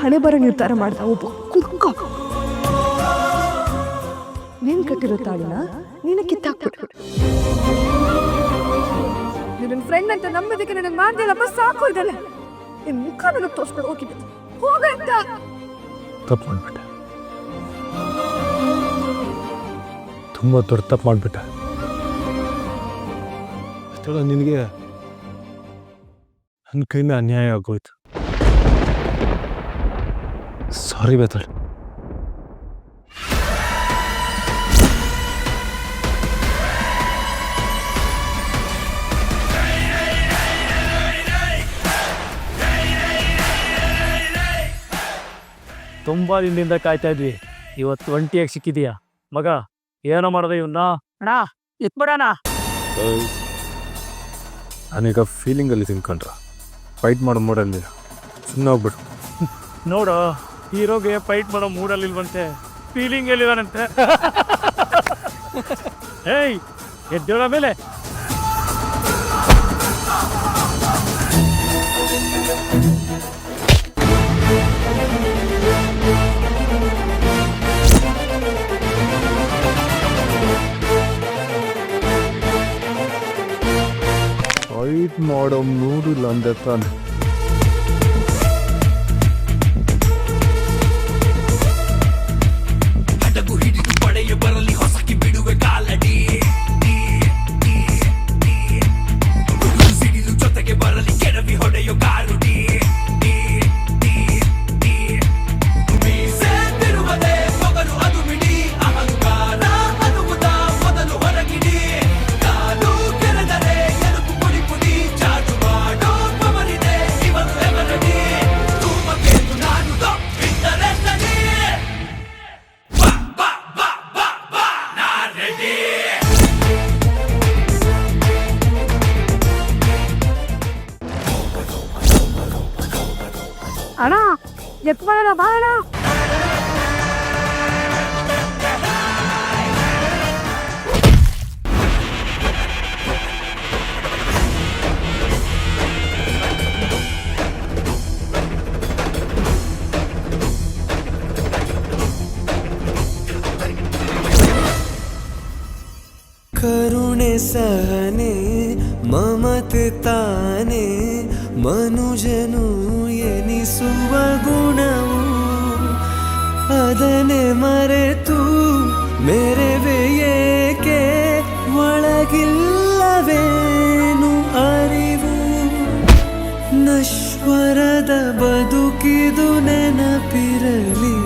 ಹಣೆ ಬರ ನಿರ್ಧಾರ ಮಾಡ್ದ. ಒಬ್ಬ ಕುರುಕ. ನೀನ್ ಕಟ್ಟಿರೋ ತಾಳಿನ ನೀನ ಕಿತ್ತಾಕ್ಬಿಟ್ಟು ನನ್ನ ಫ್ರೆಂಡ್ ಅಂತ ನಂಬೋದಕ್ಕೆ ನನಗೆ ಮಾಡ್ದಿಲ್ಲಪ್ಪ ಸಾಕು ಇದಲ್ಲ. ನಿನ್ ಮುಖ ನನಗೆ ತೋರ್ಸ್ಕೊಂಡು ಹೋಗಿದ್ದೆ. ಹೋಗಂತ ತಪ್ಪು ಮಾಡ್ಬಿಟ್ಟೆ. ತುಂಬ ದೊಡ್ಡ ತಪ್ಪು ಮಾಡಿಬಿಟ್ಟೆ. ನಿನಗೆ ನನ್ನ ಕೈಯಿಂದ ಅನ್ಯಾಯ ಆಗೋಯ್ತು. ಸಾರಿ ಬೇತಾಳ್ ತುಂಬಾ ದಿನದಿಂದ ಕಾಯ್ತಾ ಇದ್ವಿ. ಇವತ್ತು ಒಂಟಿಯಾಗಿ ಸಿಕ್ಕಿದೀಯಾ? ಮಗ ಏನೋ ಮಾಡಿದೆ ಇವನ್ನ ಅಣ್ಣ ಇಟ್ಬಿಡಣ ನಾನೀಗ ಫೀಲಿಂಗಲ್ಲಿ ತಿನ್ಕೊಂಡ್ರ. ಫೈಟ್ ಮಾಡೋ ಮೂಡಲ್ಲಿ ಸುಮ್ಮನೆ ಹೋಗ್ಬಿಡು. ನೋಡು ಹೀರೋಗೆ ಫೈಟ್ ಮಾಡೋ ಮೂಡಲ್ಲಿ ಇಲ್ವಂತೆ ಫೀಲಿಂಗ್ ಎಲ್ಲಿದಾನಂತೆ ಏಯ್ ಎದ್ದೇಳ ಮೇಲೆ ಫೈಟ್ ಮಾಡೋ ಮೂಡಿಲ್ಲ ಅಂದೆ ತಾನೆ. అన్నా చెప్పుకోలేరా బాగా కరుణే సహనే మమత తానే మనుజను ಮರೆತು ಮೇರೆವೆ ಏಕೆ ಒಳಗಿಲ್ಲವೇನು ಅರಿವು? ನಶ್ವರದ ಬದುಕಿದು ನೆನಪಿರಲಿ.